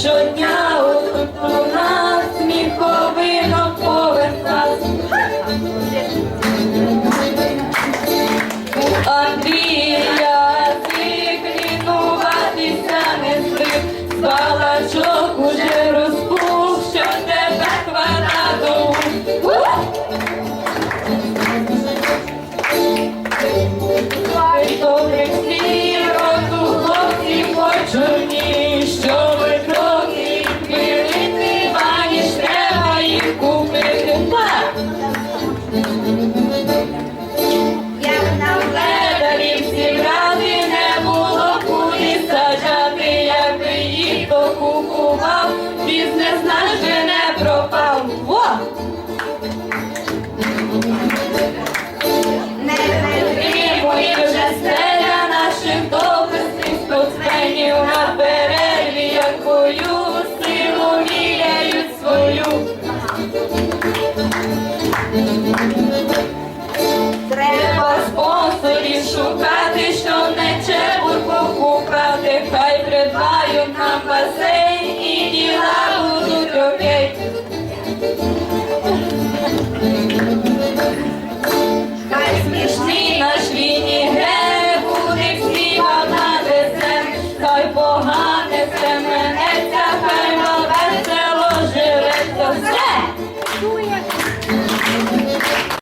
щодня у нас сміховино поверхас. У Андрія зіклінуватися не слив, спалачок уже розпух, сумував, бізнес наш вже не пропав. Во! Не витримує вже стеля наших допустів, спортсменів на перерві, як бою силу міряють свою. Треба спонсорів шукати, що не чебурку купати, хай придбають нам басейн.